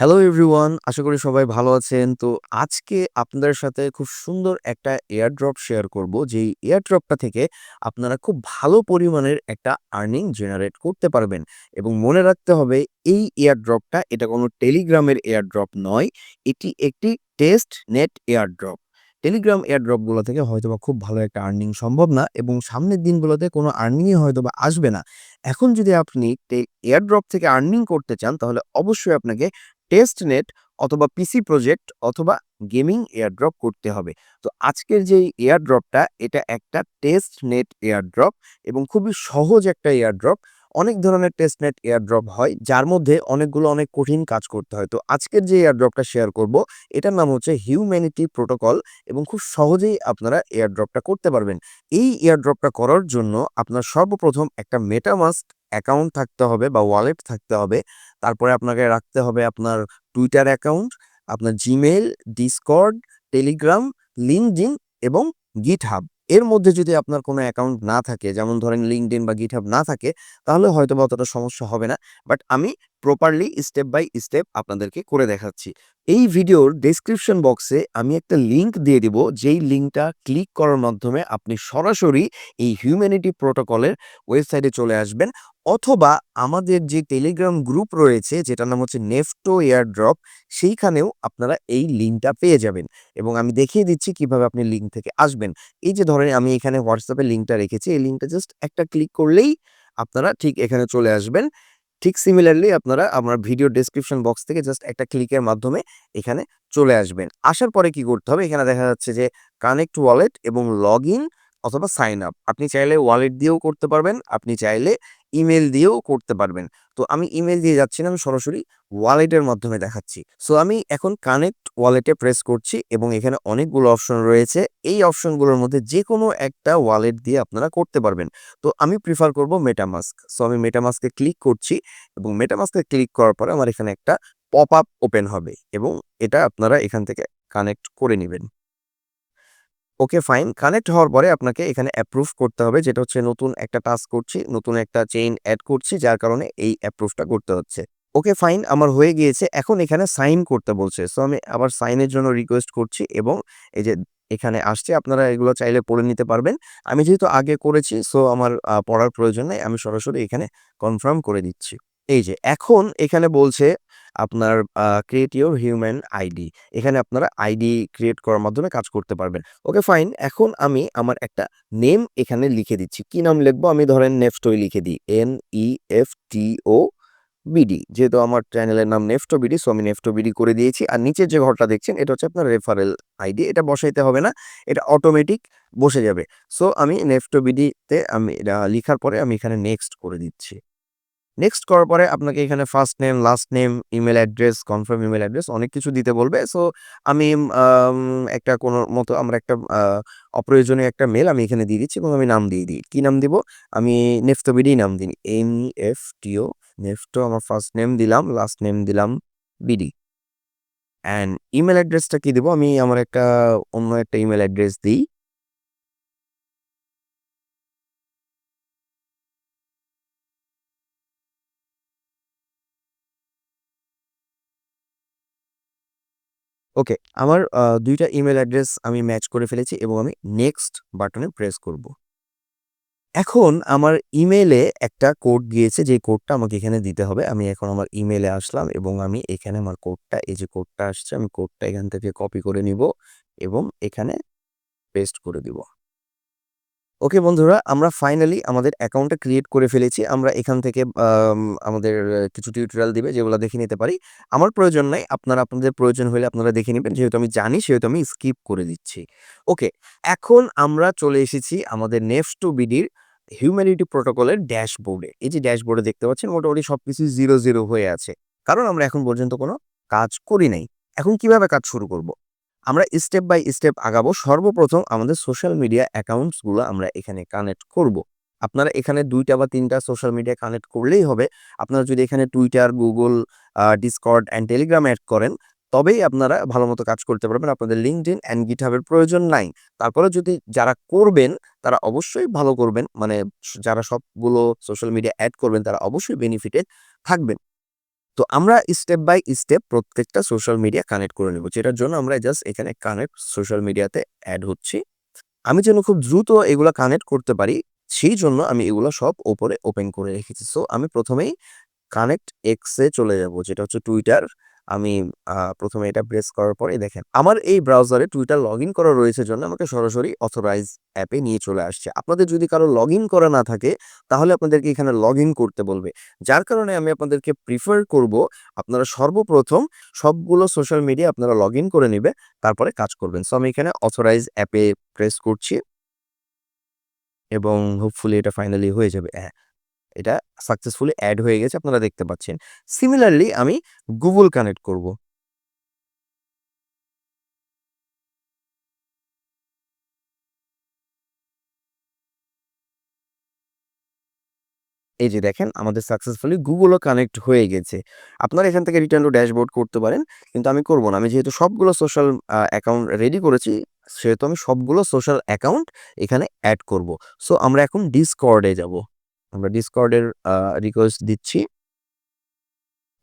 Hello everyone আশা করি সবাই ভালো আছেন। তো আজকে আপনাদের সাথে খুব সুন্দর একটা এয়ারড্রপ শেয়ার করব। যেই এয়ারড্রপটা থেকে আপনারা খুব ভালো পরিমাণের একটা আর্নিং জেনারেট করতে পারবেন এবং মনে রাখতে হবে, এই এয়ারড্রপটা এটা কোনো টেলিগ্রামের এয়ারড্রপ নয়, এটি একটি টেস্ট নেট এয়ারড্রপ টেলিগ্রাম এয়ারড্রপগুলো থেকে হয়তোবা খুব ভালো একটা আর্নিং সম্ভব না এবং সামনের দিনগুলোতে কোনো আর্নিংই হয়তোবা আসবে না। এখন যদি আপনি এয়ারড্রপ থেকে আর্নিং করতে চান, তাহলে অবশ্যই আপনাকে টেস্ট নেট অথবা পিসি প্রজেক্ট অথবা গেমিং এয়ারড্রপ করতে হবে। তো আজকের যে এয়ারড্রপটা এটা একটা টেস্ট নেট এয়ারড্রপ এবং খুবই সহজ একটা এয়ারড্রপ অনেক ধরনের টেস্ট নেট এয়ারড্রপ হয়, যার মধ্যে অনেকগুলো অনেক কঠিন কাজ করতে হয়। তো আজকের যে এয়ারড্রপটা শেয়ার করব, এটার নাম হচ্ছে হিউম্যানিটি প্রোটোকল এবং খুব সহজেই আপনারা এয়ারড্রপটা করতে পারবেন। এই এয়ারড্রপটা করার জন্য আপনার সর্বপ্রথম একটা মেটামাস্ক অ্যাকাউন্ট থাকতে হবে বা ওয়ালেট থাকতে হবে। তারপরে আপনাকে রাখতে হবে আপনার টুইটার অ্যাকাউন্ট, আপনার জিমেল ডিসকর্ড, টেলিগ্রাম লিঙ্কডিন এবং গিটহাব। এর মধ্যে যদি আপনার কোনো অ্যাকাউন্ট না থাকে, যেমন ধরেন লিঙ্কডিন বা গিটহাব না থাকে, তাহলে হয়তো বা অতটা সমস্যা হবে না। বাট আমি প্রপারলি স্টেপ বাই স্টেপ আপনাদেরকে করে দেখাচ্ছি। এই ভিডিওর ডেসক্রিপশন বক্সে আমি একটা লিংক দিয়ে দিব, যেই লিঙ্কটা ক্লিক করার মাধ্যমে আপনি সরাসরি এই হিউম্যানিটি প্রোটোকলের ওয়েবসাইটে চলে আসবেন, অথবা আমাদের যে টেলিগ্রাম গ্রুপ রয়েছে, যেটার নাম হচ্ছে নেফটো এয়ারড্রপ সেইখানেও আপনারা এই লিঙ্কটা পেয়ে যাবেন। এবং আমি দেখিয়ে দিচ্ছি কীভাবে আপনি লিঙ্ক থেকে আসবেন। এই যে ধরেন আমি এখানে হোয়াটসঅ্যাপে লিঙ্কটা রেখেছি, এই লিঙ্কটা জাস্ট একটা ক্লিক করলেই আপনারা ঠিক এখানে চলে আসবেন। ঠিক সিমিলারলি আপনারা আমার ভিডিও ডেসক্রিপশন বক্স থেকে জাস্ট একটা ক্লিকের মাধ্যমে এখানে চলে আসবেন। আসার পরে কি করতে হবে? এখানে দেখা যাচ্ছে যে কানেক্ট ওয়ালেট এবং লগ ইন অথবা সাইন আপ আপনি চাইলে ওয়ালেট দিয়েও করতে পারবেন, আপনি চাইলে ইমেল দিয়েও করতে পারবেন। তো আমি ইমেল দিয়ে যাচ্ছি না, আমি সরাসরি ওয়ালেটের মাধ্যমে দেখাচ্ছি। সো আমি এখন কানেক্ট ওয়ালেটে প্রেস করছি এবং এখানে অনেকগুলো অপশন রয়েছে। এই অপশনগুলোর মধ্যে যে কোনো একটা ওয়ালেট দিয়ে আপনারা করতে পারবেন। তো আমি প্রিফার করব মেটামাস্ক সো আমি মেটামাস্কে ক্লিক করছি এবং মেটামাস্কে ক্লিক করার পরে আমার এখানে একটা পপ আপ ওপেন হবে এবং এটা আপনারা এখান থেকে কানেক্ট করে নেবেন। ওকে ফাইন, কানেক্ট হওয়ার পরে আপনাকে এখানে অ্যাপ্রুভ করতে হবে। যেটা হচ্ছে নতুন একটা টাস্ক করছি, নতুন একটা চেইন অ্যাড করছি, যার কারণে এই অ্যাপ্রুভটা করতে হচ্ছে। ওকে ফাইন, আমার হয়ে গিয়েছে, এখন এখানে সাইন করতে বলছে। সো আমি আবার সাইনের জন্য রিকোয়েস্ট করছি এবং এই যে এখানে আসছে, আপনারা এগুলো চাইলে পড়ে নিতে পারবেন। আমি যেহেতু আগে করেছি সো আমার পড়ার প্রয়োজন নেই, আমি সরাসরি এখানে কনফার্ম করে দিচ্ছি। এই যে, এখন এখানে বলছে আপনার ক্রিয়েট ইউর হিউম্যান আইডি এখানে আপনারা আইডি ক্রিয়েট করার মাধ্যমে কাজ করতে পারবেন। ওকে ফাইন এখন আমি আমার একটা নেম এখানে লিখে দিচ্ছি। কি নাম লিখব? আমি ধরেন নেফটোই লিখে দিই। N E F T O BD যেহেতু আমার চ্যানেলের নাম নেফটো বিডি সো আমি নেফটো বিডি করে দিয়েছি। আর নিচের যে ঘরটা দেখছেন, এটা হচ্ছে আপনার রেফারেল আইডি এটা বসাইতে হবে না। এটা অটোমেটিক বসে যাবে। সো আমি নেফটো বিডিতে আমি, এটা লিখার পরে আমি এখানে নেক্সট করে দিচ্ছি। নেক্সট করার পরে আপনাকে এখানে first name last name email address confirm email address অনেক কিছু দিতে বলবে। সো আমি একটা কোনো মতো আমার একটা অপ্রয়োজনীয় একটা মেল আমি এখানে দিয়ে দিচ্ছি এবং আমি নাম দিয়ে দিই। কী নাম দিব? আমি নেফটোবিডি নাম দিই। এম এফ টিও নেফটো আমার ফার্স্ট নেম দিলাম লাস্ট নেম দিলাম বিডি। অ্যান্ড ইমেল অ্যাড্রেসটা কী দেবো? আমি আমার একটা অন্য একটা ইমেল অ্যাড্রেস দিই। ওকে আমার দুইটা ইমেল অ্যাড্রেস আমি ম্যাচ করে ফেলেছি এবং আমি নেক্সট বাটনে প্রেস করব। এখন আমার ইমেলে একটা কোড গিয়েছে যে কোডটা আমাকে এখানে দিতে হবে। আমি এখন আমার ইমেলে আসলাম এবং আমি এখানে আমার কোডটা এই যে কোডটা আসছে, আমি কোডটা এখান থেকে কপি করে নিব এবং এখানে পেস্ট করে দিব। ওকে বন্ধুরা, আমরা ফাইনালি আমাদের অ্যাকাউন্টটা ক্রিয়েট করে ফেলেছি। আমরা এখান থেকে আমাদের কিছু টিউটোরিয়াল দিবে যেগুলো দেখে নিতে পারি। আমার প্রয়োজন নাই, আপনারা, আপনাদের প্রয়োজন হলে আপনারা দেখে নেবেন। যেহেতু আমি জানি, সেহেতু আমি স্কিপ করে দিচ্ছি। ওকে, এখন আমরা চলে এসেছি আমাদের নেক্সট টু বিডির হিউম্যানিটি প্রোটোকলের ড্যাশবোর্ডে এই যে ড্যাশবোর্ডে দেখতে পাচ্ছেন, মোটামুটি সব কিছু জিরো জিরো হয়ে আছে। কারণ আমরা এখন পর্যন্ত কোনো কাজ করি নাই। এখন কীভাবে কাজ শুরু করব? আমরা স্টেপ বাই স্টেপ আগাবো। সর্বপ্রথম আমাদের সোশ্যাল মিডিয়া অ্যাকাউন্টসগুলো আমরা এখানে কানেক্ট করব। আপনারা এখানে দুইটা বা তিনটা সোশ্যাল মিডিয়া কানেক্ট করলেই হবে। আপনারা যদি এখানে Twitter Google Discord and Telegram add করেন, তবেই আপনারা ভালো মতো কাজ করতে পারবেন। আপনাদের লিঙ্কড ইন অ্যান্ড গিটহাবের প্রয়োজন নাই। তারপরে যদি যারা করবেন, তারা অবশ্যই ভালো করবেন। মানে যারা সবগুলো সোশ্যাল মিডিয়া অ্যাড করবেন, তারা অবশ্যই বেনিফিটে থাকবেন। তো আমরা স্টেপ বাই স্টেপ প্রত্যেকটা সোশ্যাল মিডিয়া কানেক্ট করে নেব, যেটার জন্য আমরা জাস্ট এখানে কানেক্ট সোশ্যাল মিডিয়াতে অ্যাড হচ্ছি। আমি যেন খুব দ্রুত এগুলো কানেক্ট করতে পারি, সেই জন্য আমি এগুলো সব ওপরে ওপেন করে রেখেছি। সো আমি প্রথমেই কানেক্ট এক্সে চলে যাব, যেটা হচ্ছে টুইটার আমি প্রথমে এটা প্রেস করার পরে দেখেন, আমার এই ব্রাউজারে টুইটার লগ ইন করা রয়েছে জন্য আমাকে সরাসরি অথরাইজ অ্যাপে নিয়ে চলে আসছে। আপনাদের যদি কারও লগ ইন করা না থাকে, তাহলে আপনাদেরকে এখানে লগ ইন করতে বলবে। যার কারণে আমি আপনাদেরকে প্রিফার করব, আপনারা সর্বপ্রথম সবগুলো সোশ্যাল মিডিয়া আপনারা লগ ইন করে নেবে, তারপরে কাজ করবেন। সো আমি এখানে অথরাইজ অ্যাপে প্রেস করছি এবং হোপফুলি এটা ফাইনালি হয়ে যাবে। হ্যাঁ। এটা সাকসেসফুলি অ্যাড হয়ে গেছে, আপনারা দেখতে পাচ্ছেন। সিমিলারলি আমি গুগল কানেক্ট করব। এই যে দেখেন, আমাদের সাকসেসফুলি গুগলও কানেক্ট হয়ে গেছে। আপনারা এখান থেকে রিটার্ন টু ড্যাশবোর্ড করতে পারেন, কিন্তু আমি করব না। আমি যেহেতু সবগুলো সোশ্যাল অ্যাকাউন্ট রেডি করেছি, সেহেতু আমি সবগুলো সোশ্যাল অ্যাকাউন্ট এখানে অ্যাড করব। সো আমরা এখন ডিসকর্ডে যাব। আমরা ডিসকর্ডের রিকোয়েস্ট দিচ্ছি।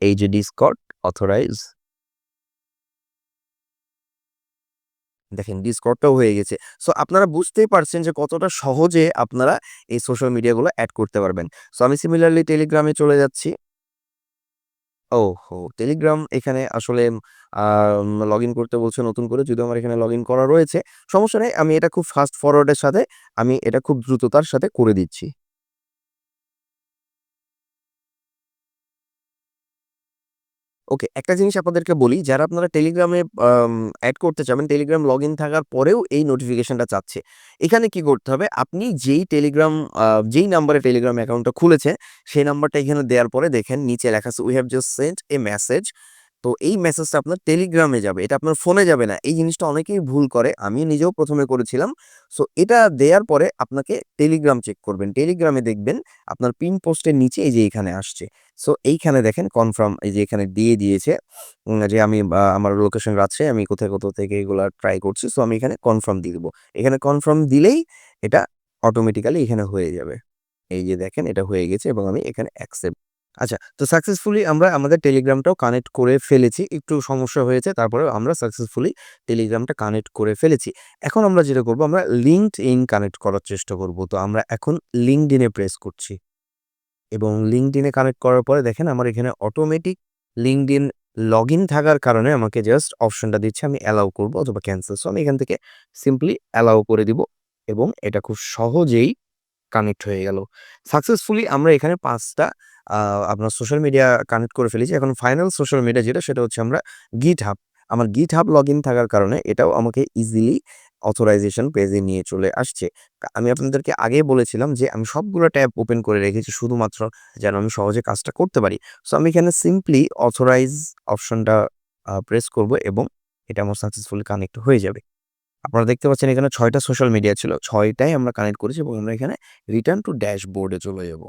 এই যে ডিসকর্ড অথরাইজ দেখেন ডিসকর্ডটাও হয়ে গেছে। সো আপনারা বুঝতেই পারছেন যে কতটা সহজে আপনারা এই সোশ্যাল মিডিয়াগুলো অ্যাড করতে পারবেন। সো আমি সিমিলারলি টেলিগ্রামে চলে যাচ্ছি। ও হো টেলিগ্রাম এখানে আসলে লগ ইন করতে বলছে নতুন করে, যদিও আমার এখানে লগ ইন করা রয়েছে। সমস্যা নেই, আমি এটা খুব ফাস্ট ফরওয়ার্ডের সাথে, আমি এটা খুব দ্রুততার সাথে করে দিচ্ছি। ওকে, একটা জিনিস আপনাদেরকে বলি, যারা আপনারা টেলিগ্রামে অ্যাড করতে চাবেন টেলিগ্রাম লগ ইন থাকার পরেও এই নোটিফিকেশনটা চাচ্ছে। এখানে কি করতে হবে? আপনি যেই টেলিগ্রাম যেই নাম্বারে টেলিগ্রাম অ্যাকাউন্টটা খুলেছে, সেই নাম্বারটা এখানে দেওয়ার পরে দেখেন, নিচে লেখা আছে we have just sent a message তো এই মেসেজটা আপনার টেলিগ্রামে যাবে, এটা আপনার ফোনে যাবে না। এই জিনিসটা অনেকেই ভুল করে আমি নিজেও প্রথমে করেছিলাম। সো এটা দেওয়ার পরে আপনাকে টেলিগ্রাম চেক করবেন। টেলিগ্রামে দেখবেন আপনার পিন পোস্টের নিচে এই যে এখানে আসছে। সো এইখানে দেখেন কনফার্ম এই যে এখানে দিয়ে দিয়েছে যে আমি আমার লোকেশন রাখছে আমি কোথায় কোথাও থেকে এগুলো ট্রাই করছি। সো আমি এখানে কনফার্ম দিয়ে দেবো। এখানে কনফার্ম দিলেই এটা অটোমেটিক্যালি এখানে হয়ে যাবে। এই যে দেখেন, এটা হয়ে গেছে এবং আমি এখানে অ্যাকসেপ্ট আচ্ছা তো সাকসেসফুলি আমরা আমাদের টেলিগ্রামটাও কানেক্ট করে ফেলেছি। একটু সমস্যা হয়েছে তারপরে আমরা সাকসেসফুলি টেলিগ্রামটা কানেক্ট করে ফেলেছি। এখন আমরা যেটা করব, আমরা লিঙ্কড ইন কানেক্ট করার চেষ্টা করব। তো আমরা এখন লিঙ্কড ইনে প্রেস করছি। এবং লিঙ্কড ইনে কানেক্ট করার পরে দেখেন আমার এখানে automatic LinkedIn log in থাকার কারণে আমাকে জাস্ট অপশনটা দিচ্ছে, আমি অ্যালাউ করব অথবা ক্যান্সেল সো আমি এখান থেকে সিম্পলি অ্যালাউ করে দিব। এবং এটা খুব সহজেই কানেক্ট হয়ে গেল। সাকসেসফুলি আমরা এখানে পাঁচটা আপনার সোশ্যাল মিডিয়া কানেক্ট করে ফেলেছি। এখন ফাইনাল সোশ্যাল মিডিয়া যেটা, সেটা হচ্ছে আমরা গিট হাব আমার গিট হাব লগ ইন থাকার কারণে এটাও আমাকে ইজিলি অথরাইজেশন পেজে নিয়ে চলে আসছে। আমি আপনাদেরকে আগেই বলেছিলাম যে, আমি সবগুলো ট্যাব ওপেন করে রেখেছি শুধুমাত্র যেন আমি সহজে কাজটা করতে পারি। সো আমি এখানে সিম্পলি অথরাইজ অপশনটা প্রেস করব এবং এটা আমার সাকসেসফুলি কানেক্ট হয়ে যাবে। আপনারা দেখতে পাচ্ছেন এখানে ছয়টা সোশ্যাল মিডিয়া ছিল। ছয়টাই আমরা কানেক্ট করেছি এবং আমরা এখানে রিটার্ন টু ড্যাশবোর্ডে চলে যাব।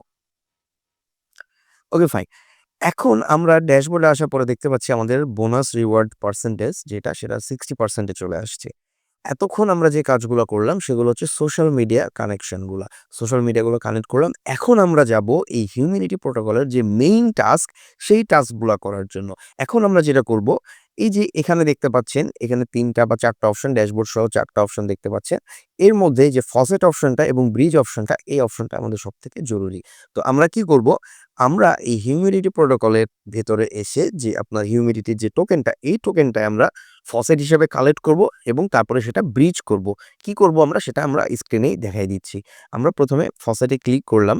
ওকে ফাইন এখন আমরা ড্যাশবোর্ডে আসার পরে দেখতে পাচ্ছি আমাদের বোনাস রিওয়ার্ড পার্সেন্টেজ যেটা সেটা সিক্সটি পার্সেন্টে চলে আসছে। এতক্ষণ আমরা যে কাজগুলো করলাম সেগুলো হচ্ছে সোশ্যাল মিডিয়া কানেকশনগুলো সোশ্যাল মিডিয়াগুলো কানেক্ট করলাম। এখন আমরা যাব এই হিউম্যানিটি প্রোটোকলের যে মেইন টাস্ক সেই টাস্কগুলো করার জন্য। এখন আমরা যেটা করব এই যে এখানে দেখতে পাচ্ছেন, এখানে তিনটা বা চারটা অপশন ড্যাশবোর্ড সহ চারটা অপশন দেখতে পাচ্ছেন। এর মধ্যে যে ফসেট অপশনটা এবং ব্রিজ অপশনটা এই অপশনটা আমাদের সব থেকে জরুরি। তো আমরা কি করব? আমরা এই হিউমিডিটি প্রোটোকলের ভেতরে এসে যে আপনার হিউমিডিটির যে টোকেনটা এই টোকেনটা আমরা ফসেট হিসেবে কালেক্ট করব এবং তারপরে সেটা ব্রিজ করব। কি করব আমরা? সেটা আমরা স্ক্রিনেই দেখাই দিচ্ছি। আমরা প্রথমে ফসেটে ক্লিক করলাম।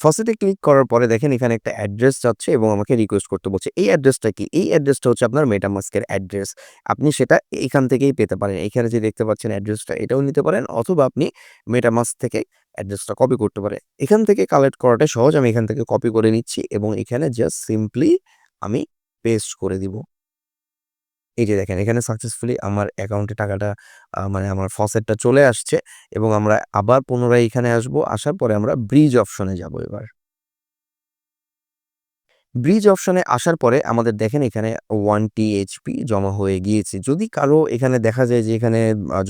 ফসেটে ক্লিক করার পরে দেখেন এখানে একটা অ্যাড্রেস যাচ্ছে এবং আমাকে রিকোয়েস্ট করতে বলছে, এই অ্যাড্রেসটা কি? এই অ্যাড্রেসটা হচ্ছে আপনার মেটামাস্কের অ্যাড্রেস আপনি সেটা এখান থেকেই পেতে পারেন। এখানে যে দেখতে পাচ্ছেন অ্যাড্রেসটা এটাও নিতে পারেন অথবা আপনি মেটামাস্ক থেকে অ্যাড্রেসটা কপি করতে পারেন। এখান থেকে কালেক্ট করাটা সহজ, আমি এখান থেকে কপি করে নিচ্ছি এবং এখানে জাস্ট সিম্পলি আমি পেস্ট করে দিব। এই যে দেখেন, এখানে সাকসেসফুলি আমার অ্যাকাউন্টে টাকাটা মানে আমার ফসেটটা চলে আসছে এবং আমরা আবার পুনরায় এখানে আসব, আসার পরে আমরা ব্রিজ অপশনে যাব এবার। ব্রিজ অপশনে আসার পরে আমাদের দেখেন এখানে ওয়ান টি এইচপি জমা হয়ে গিয়েছে। যদি কারও এখানে দেখা যায় যে এখানে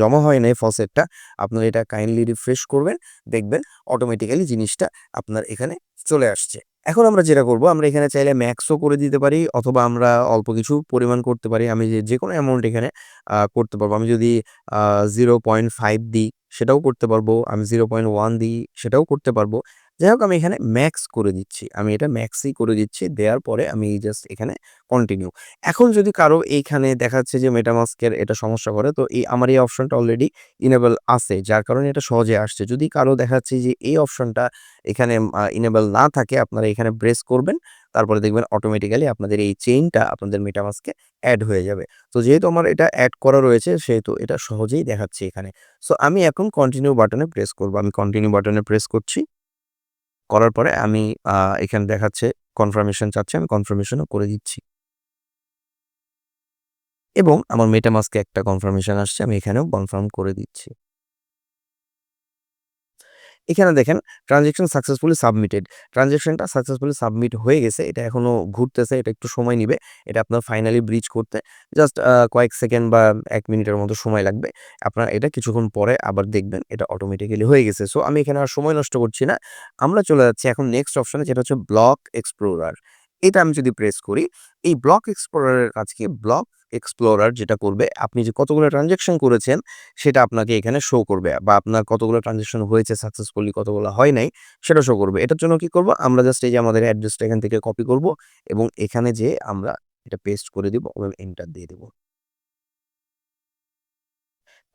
জমা হয় নাই ফসেটটা আপনারা এটা কাইন্ডলি রিফ্রেশ করবেন, দেখবেন অটোমেটিক্যালি জিনিসটা আপনার এখানে চলে আসছে। এখন আমরা যেটা করব, আমরা এখানে চাইলে ম্যাক্সও করে দিতে পারি অথবা আমরা অল্প কিছু পরিমাণ করতে পারি। আমি যে যে কোনো অ্যামাউন্ট এখানে করতে পারব। আমি যদি জিরো পয়েন্ট ফাইভ দিই, সেটাও করতে পারব। আমি 0.1 দিই, সেটাও করতে পারব। যাই হোক, আমি এখানে ম্যাক্স করে দিচ্ছি। আমি এটা ম্যাক্সই করে দিচ্ছি। দেওয়ার পরে আমি জাস্ট এখানে কন্টিনিউ। এখন যদি কারও এইখানে দেখাচ্ছে যে এর এটা সমস্যা করে, তো এই আমার এই অপশনটা অলরেডি ইনেবল আছে। যার কারণে এটা সহজে আসছে। যদি কারও দেখা যাচ্ছে যে এই অপশনটা এখানে ইনেবল না থাকে, আপনারা এখানে প্রেস করবেন। তারপরে দেখবেন অটোমেটিক্যালি আপনাদের এই চেইনটা আপনাদের এ এড হয়ে যাবে। তো যেহেতু আমার এটা অ্যাড করা রয়েছে, সেহেতু এটা সহজেই দেখাচ্ছে এখানে। সো আমি এখন কন্টিনিউ বাটনে প্রেস করব। আমি কন্টিনিউ বাটনে প্রেস করছি। করার পরে আমি এখানে দেখাচ্ছে কনফার্মেশন চাচ্ছে। আমি কনফার্মেশনও করে দিচ্ছি। এবং আমার মেটামাস্কে একটা কনফার্মেশন আসছে। আমি এখানেও কনফার্ম করে দিচ্ছি। এখানে দেখেন ট্রানজেকশন সাকসেসফুলি সাবমিটেড। ট্রানজেকশনটা সাকসেসফুলি সাবমিট হয়ে গেছে। এটা এখনও ঘুরতেছে। এটা একটু সময় নিবে। এটা আপনার ফাইনালি ব্রিজ করতে জাস্ট কয়েক সেকেন্ড বা এক মিনিটের মতো সময় লাগবে। আপনার এটা কিছুক্ষণ পরে আবার দেখবেন, এটা অটোমেটিক্যালি হয়ে গেছে। সো আমি এখানে আর সময় নষ্ট করছি না। আমরা চলে যাচ্ছি এখন নেক্সট অপশানে যেটা হচ্ছে ব্লক এক্সপ্লোরার। এটা আমি যদি প্রেস করি, এই ব্লক এক্সপ্লোরারের কাজকে কাজ ব্লক এক্সপ্লোরার যেটা করবে আপনি যে কতগুলো ট্রানজেকশন করেছেন সেটা আপনাকে এখানে শো করবে বা আপনার কতগুলো ট্রানজেকশন হয়েছে সাকসেসফুলি কতগুলো হয় নাই সেটা শো করবে। এটার জন্য কি করব? আমরা জাস্ট এই যে আমাদের অ্যাড্রেসটা এখান থেকে কপি করব এবং এখানে যে আমরা এটা পেস্ট করে দিব এবং এন্টার দিয়ে দিব।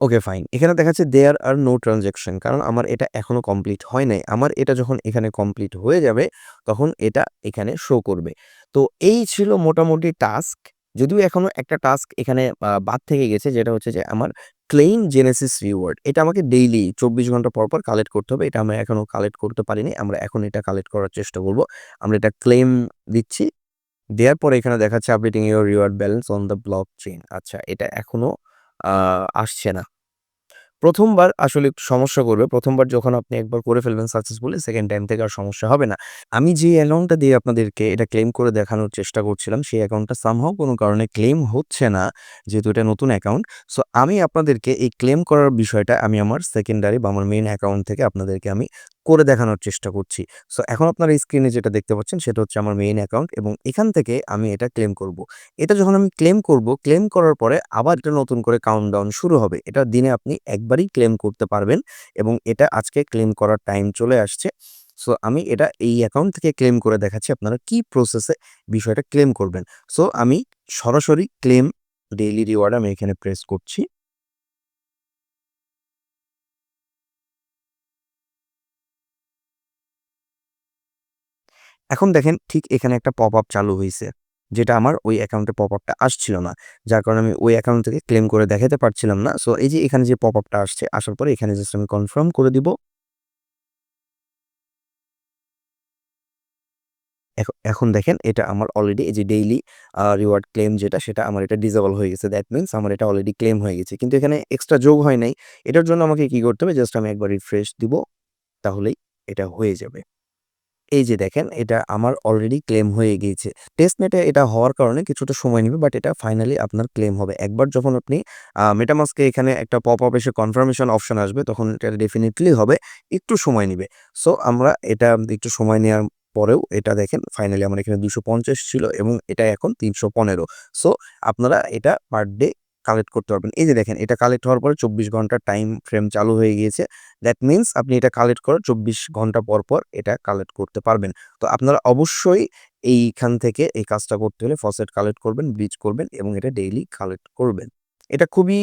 Okay fine. এখানে দেখাচ্ছে দেয়ার আর নো ট্রানজ্যাকশন কারণ আমার এটা এখনও কমপ্লিট হয় নাই। আমার এটা যখন এখানে কমপ্লিট হয়ে যাবে তখন এটা এখানে শো করবে। তো এই ছিল মোটামুটি টাস্ক। যদিও এখনও একটা টাস্ক এখানে বাদ থেকে গেছে যেটা হচ্ছে যে আমার ক্লেইম জেনেসিস রিওয়ার্ড। এটা আমাকে ডেইলি ২৪ ঘণ্টা পর, পর কালেক্ট করতে হবে। এটা আমরা এখনও কালেক্ট করতে পারিনি। আমরা এখন এটা কালেক্ট করার চেষ্টা করব। আমরা এটা ক্লেইম দিচ্ছি। দেওয়ার পরে এখানে দেখাচ্ছে updating your reward balance on the blockchain. আচ্ছা এটা এখনও আ আসছে না। প্রথমবার আসলে সমস্যা করবে। প্রথমবার যখন আপনি একবার করে ফেলবেন সাকসেসফুলি সেকেন্ড টাইম থেকে আর সমস্যা হবে না। আমি যে অ্যাকাউন্টটা দিয়ে আপনাদেরকে এটা ক্লেম করে দেখানোর চেষ্টা করছিলাম, সেই অ্যাকাউন্টটা সামহাউ কোনো কারণে ক্লেইম হচ্ছে না, যেহেতু এটা নতুন অ্যাকাউন্ট। সো আমি আপনাদেরকে এই ক্লেইম করার বিষয়টা আমি আমার সেকেন্ডারি বা আমার মেইন অ্যাকাউন্ট থেকে আপনাদেরকে আমি করে দেখানোর চেষ্টা করছি। সো এখন আপনারা স্ক্রিনে যেটা দেখতে পাচ্ছেন সেটা হচ্ছে আমার মেইন অ্যাকাউন্ট এবং এখান থেকে আমি এটা ক্লেম করব। এটা যখন আমি ক্লেম করব, ক্লেম করার পরে আবার এটা নতুন করে কাউন্টডাউন শুরু হবে। এটা দিনে আপনি একবারই ক্লেম করতে পারবেন এবং এটা আজকে ক্লেম করার টাইম চলে আসছে। সো আমি এটা এই অ্যাকাউন্ট থেকে ক্লেম করে দেখাচ্ছি আপনারা কি প্রসেসে বিষয়টা ক্লেম করবেন। সো আমি সরাসরি ক্লেম ডেইলি রিওয়ার্ড আমি এখানে প্রেস করছি। এখন দেখেন ঠিক এখানে একটা পপ আপ চালু হয়েছে যেটা আমার ওই অ্যাকাউন্টে পপ আপটা আসছিল না। যার কারণে আমি ওই অ্যাকাউন্ট থেকে ক্লেম করে দেখাতে পারছিলাম না। সো এই যে এখানে যে পপ আপটা আসছে, আসার পরে এখানে জাস্ট আমি কনফার্ম করে দিব। এখ এখন দেখেন এটা আমার অলরেডি এই যে ডেইলি রিওয়ার্ড ক্লেম যেটা সেটা আমার এটা ডিজেবল হয়ে গেছে। দ্যাট মিনস আমার এটা অলরেডি ক্লেম হয়ে গেছে। কিন্তু এখানে এক্সট্রা যোগ হয় নাই। এটার জন্য আমাকে কি করতে হবে? জাস্ট আমি একবার রিফ্রেশ দিব। তাহলেই এটা হয়ে যাবে। এই যে দেখেন, এটা আমার অলরেডি ক্লেম হয়ে গিয়েছে। টেস্টনেটে এটা হওয়ার কারণে কিছুটা সময় নেবে বাট এটা ফাইনালি আপনার ক্লেম হবে। একবার যখন আপনি MetaMask এখানে একটা পপআপ এসে কনফার্মেশন অপশন আসবে, তখন এটা ডেফিনেটলি হবে। একটু সময় নেবে সো আমরা এটা একটু সময় নেওয়ার পরেও এটা দেখেন ফাইনালি আমার এখানে ২৫০ ছিল এবং এটা এখন ৩১৫ সো আপনারা এটা পার ডে কালেক্ট করতে পারবেন। এই যে দেখেন এটা কালেক্ট হওয়ার পরে ২৪ ঘণ্টার টাইম ফ্রেম চালু হয়ে গিয়েছে। দ্যাট মিনস আপনি এটা কালেক্ট করার ২৪ ঘণ্টা পর, পর এটা কালেক্ট করতে পারবেন। তো আপনারা অবশ্যই এইখান থেকে এই কাজটা করতে হলে ফসেট কালেক্ট করবেন, ব্রিজ করবেন এবং এটা ডেইলি কালেক্ট করবেন। এটা খুবই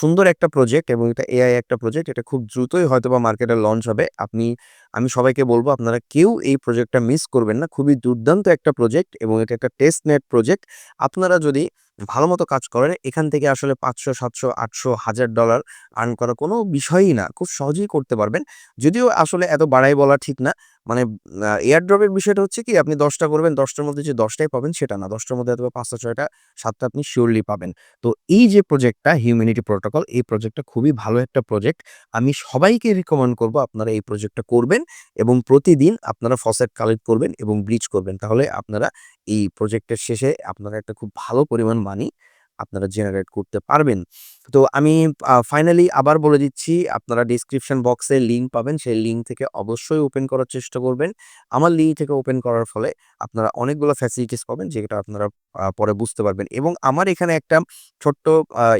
সুন্দর একটা প্রজেক্ট এবং এটা এআই একটা প্রজেক্ট। এটা খুব দ্রুতই হয়তো বা মার্কেটে লঞ্চ হবে। আপনি আমি সবাইকে বলব, আপনারা কেউ এই প্রজেক্টটা মিস করবেন না। খুবই দুর্দান্ত একটা প্রজেক্ট এবং এটা একটা টেস্ট নেট প্রজেক্ট। আপনারা যদি ভালো মতো কাজ করেন, এখান থেকে আসলে পাঁচশো, সাতশো, আটশো, হাজার ডলার আর্ন করা কোনো বিষয়ই না। খুব সহজেই করতে পারবেন। যদিও আসলে এত বাড়াই বলা ঠিক না। মানে আ এয়ারড্রপ এর বিষয়টা হচ্ছে কি, আপনি দশটা করবেন, দশটার মধ্যে যে দশটাই পাবেন সেটা না। দশটার মধ্যে হয়তোবা ৫ ছয়টা ৬ টা ৭ টা আপনি শিওরলি পাবেন। তো এই যে প্রজেক্টটা হিউম্যানিটি প্রোটোকল এই প্রজেক্টটা খুবই ভালো একটা প্রজেক্ট। আমি সবাইকে রিকমেন্ড করব আপনারা এই প্রজেক্টটা করবেন এবং প্রতিদিন আপনারা ফসেট কালেক্ট করবেন এবং ব্লিচ করবেন। তাহলে আপনারা এই প্রজেক্টের শেষে আপনারা একটা খুব ভালো পরিমাণ মানি আপনারা জেনারেট করতে পারবেন। তো আমি ফাইনালি আবার বলে দিচ্ছি, আপনারা ডিসক্রিপশন বক্সে লিঙ্ক পাবেন। সেই লিঙ্ক থেকে অবশ্যই ওপেন করার চেষ্টা করবেন। আমার লিঙ্ক থেকে ওপেন করার ফলে আপনারা অনেকগুলো ফ্যাসিলিটিস পাবেন, যেটা আপনারা পরে বুঝতে পারবেন। এবং আমার এখানে একটা ছোট্ট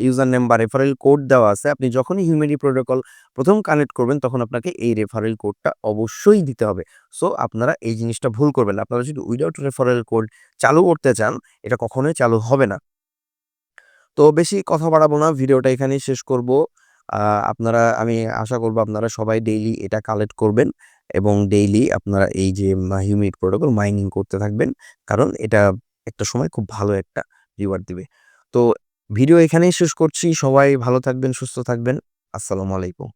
ইউজার নেম বা রেফারেল কোড দেওয়া আছে। আপনি যখনই হিউম্যানি প্রোটোকল প্রথম কানেক্ট করবেন, তখন আপনাকে এই রেফারেল কোডটা অবশ্যই দিতে হবে। সো আপনারা এই জিনিসটা ভুল করবেন আপনারা যদি উইদাউট রেফারেল কোড চালু করতে চান, এটা কখনোই চালু হবে না। তো বেশি কথা বাড়াবো না, ভিডিওটা এখানেই শেষ করব। আপনারা, আমি আশা করব আপনারা সবাই ডেইলি এটা কালেক্ট করবেন এবং ডেইলি আপনারা এই যে হিউমিড প্রোটোকল মাইনিং করতে থাকবেন, কারণ এটা একটা সময় খুব ভালো একটা রিওয়ার্ড দিবে। তো ভিডিও এখানেই শেষ করছি, সবাই ভালো থাকবেন, সুস্থ থাকবেন, আসসালামু আলাইকুম।